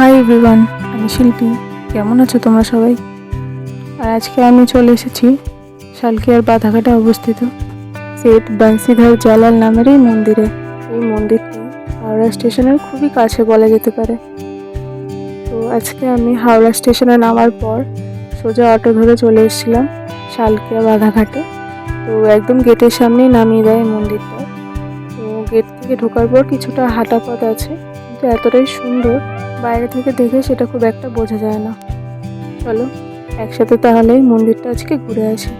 Hi everyone আমি শিল্পী। কেমন আছো তোমরা সবাই? আর আজকে আমি চলে এসেছি শালকিয়ার বাধাঘাটে অবস্থিত সেট বান্সিধর জালাল নামের এই মন্দিরে। এই মন্দিরটি হাওড়া স্টেশনের খুবই কাছে বলা যেতে পারে। তো আজকে আমি হাওড়া স্টেশনে নামার পর সোজা অটো ধরে চলে এসেছিলাম শালকিয়া বাধাঘাটে। তো একদম গেটের সামনেই নামিয়ে দেয় এই মন্দিরটা। তো গেট থেকে ঢোকার পর কিছুটা হাঁটা পথ আছে, কিন্তু এতটাই সুন্দর বাইরে থেকে দেখে সেটা খুব একটা বোঝা যায় না। চলো, একসাথে তাহলে মন্দিরটা আজকে ঘুরে আসি।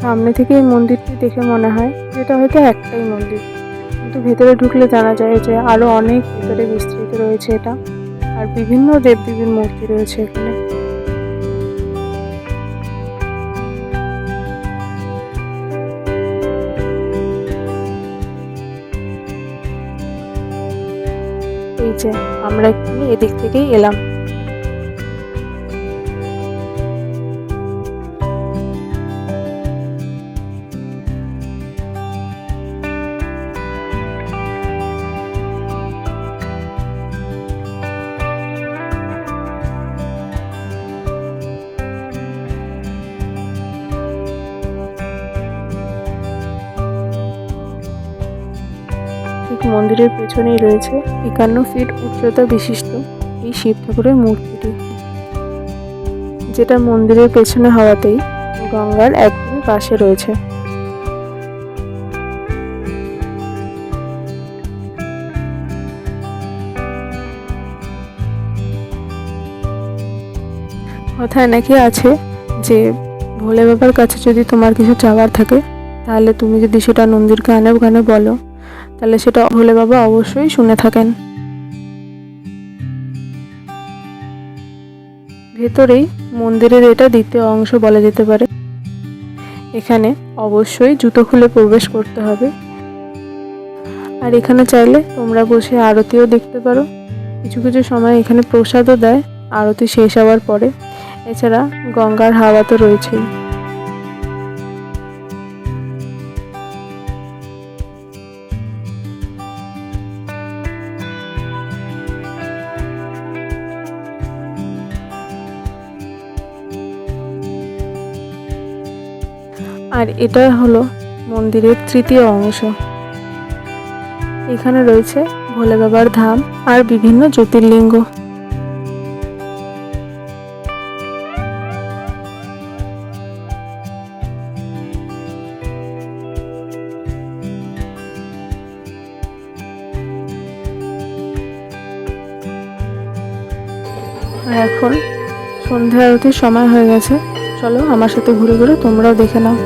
সামনে থেকে এই মন্দিরটি দেখে মনে হয় যে এটা হয়তো একটাই মন্দির। কিন্তু ভেতরে ঢুকলে জানা যায় যে আরও অনেক ভেতরে বিস্তৃত রয়েছে এটা। আর বিভিন্ন দেবদেবীর মূর্তি রয়েছে এখানে। যে আমরা একটু এদিক থেকেই এলাম। মন্দিরের পেছনেই রয়েছে একান্ন ফিট উচ্চতা বিশিষ্ট এই শিব ঠাকুরের মূর্তিটি। যেটা মন্দিরের পেছনে হওয়াতেই গঙ্গার একদম পাশে রয়েছে। কথায় নাকি আছে যে, ভোলে বাবার কাছে যদি তোমার কিছু চাওয়ার থাকে, তাহলে তুমি যদি সেটা নন্দীর গানে গানে বলো। তাহলে সেটা ভোলে বাবা অবশ্যই শুনে থাকেন। ভেতরেই মন্দিরের এটা দ্বিতীয় অংশ বলা যেতে পারে। এখানে অবশ্যই জুতো খুলে প্রবেশ করতে হবে। আর এখানে চাইলে তোমরা বসে আরতিও দেখতে পারো। কিছু কিছু সময় এখানে প্রসাদও দেয়। আরতি শেষ হওয়ার পরে। এছাড়া গঙ্গার হাওয়া তো রয়েছেই। আর এটা হলো মন্দিরের তৃতীয় অংশ। এখানে রয়েছে ভোলে বাবার ধাম আর বিভিন্ন জ্যোতির্লিঙ্গ। আর এখন সন্ধ্যা আরতির সময় হয়ে গেছে। চলো আমার সাথে ঘুরে ঘুরে তোমরাও দেখে নাও।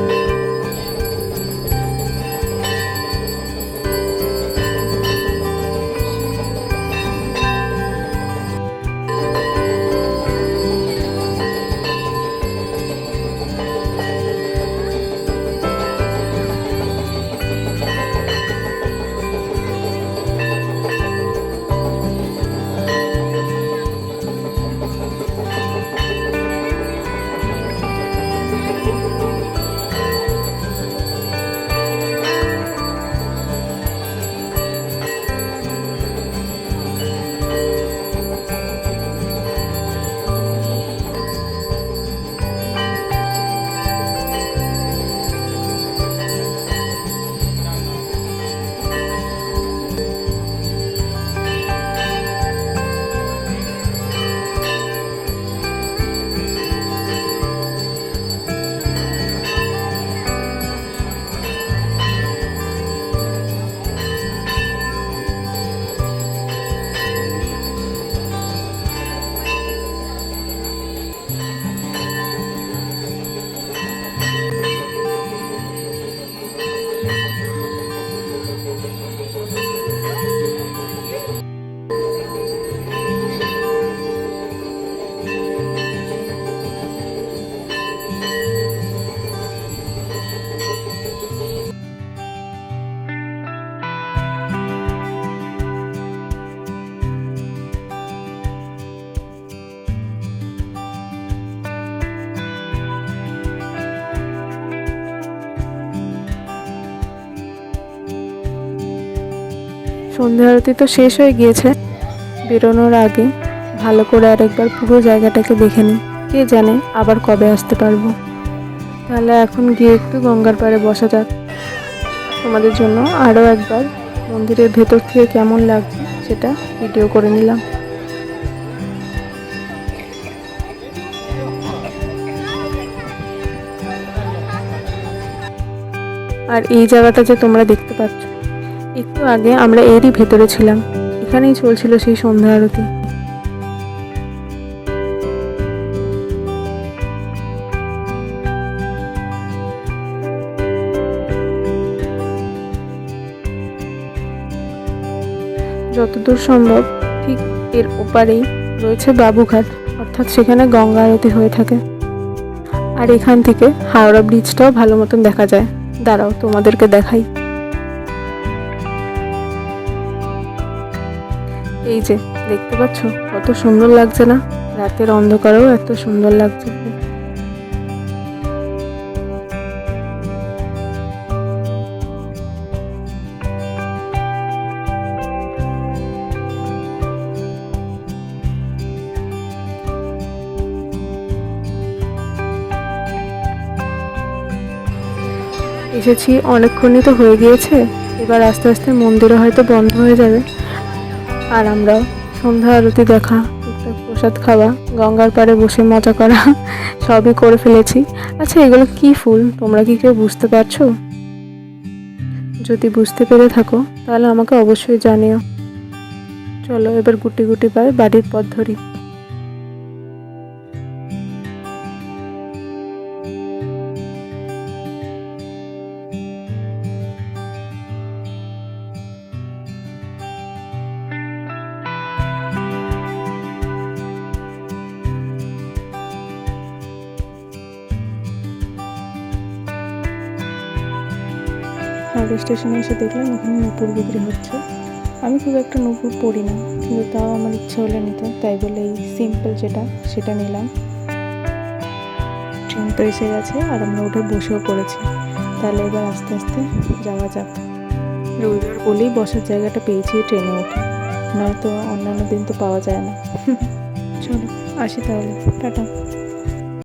thank you. সন্ধ্যা আরতি তো শেষ হয়ে গিয়েছে। বেরোনোর আগে ভালো করে আরেকবার পুরো জায়গাটাকে দেখে নিই। কে জানে আবার কবে আসতে পারব। তাহলে এখন গিয়ে একটু গঙ্গার পাড়ে বসা যাক। তোমাদের জন্য আরও একবার মন্দিরের ভেতর থেকে কেমন লাগছে সেটা ভিডিও করে নিলাম। আর এই জায়গাটা যে তোমরা দেখতে পাচ্ছ একটু আগে আমরা এরই ভেতরে ছিলাম। এখানেই চলছিল সেই সন্ধ্যা আরতি। যতদূর সম্ভব, ঠিক এর ওপারেই রয়েছে বাবুঘাট, অর্থাৎ সেখানে গঙ্গা আরতি হয়ে থাকে। আর এখান থেকে হাওড়া ব্রিজটাও ভালো মতন দেখা যায়। দাঁড়াও, তোমাদেরকে দেখাই। এই যে, দেখতে পাচ্ছ? কত সুন্দর লাগছে না? রাতের অন্ধকারেও এত সুন্দর লাগছে। এসেছি, অনেকক্ষণই তো হয়ে গিয়েছে। এবার আস্তে আস্তে মন্দিরও হয়তো বন্ধ হয়ে যাবে। আর আমরা সন্ধ্যা আরতি দেখা প্রসাদ খাওয়া, গঙ্গার পাড়ে বসে মজা করা, সবই করে ফেলেছি। আচ্ছা এগুলো কি ফুল? তোমরা কি কেউ বুঝতে পারছ? যদি বুঝতে পেরে থাকো, তাহলে আমাকে অবশ্যই জানিও। চলো, এবার গুটি গুটি পায় বাড়ির পথ ধরি। হাওড়া স্টেশনে এসে দেখলাম এখানে নূপুর বিক্রি হচ্ছে। আমি খুব একটা নূপুর পরি না, কিন্তু তাও আমার ইচ্ছে হলো নিতে তাই বলে এই সিম্পল যেটা, সেটা নিলাম। ট্রেন তো এসে গেছে, আর আমরা উঠে বসেও পড়েছি। তাহলে এবার আস্তে আস্তে যাওয়া যাক। রবিবার বলেই বসার জায়গাটা পেয়েছি ট্রেনে উঠে। নয়তো অন্যান্য দিন তো পাওয়া যায় না। চলো, আসি তাহলে। টাটা।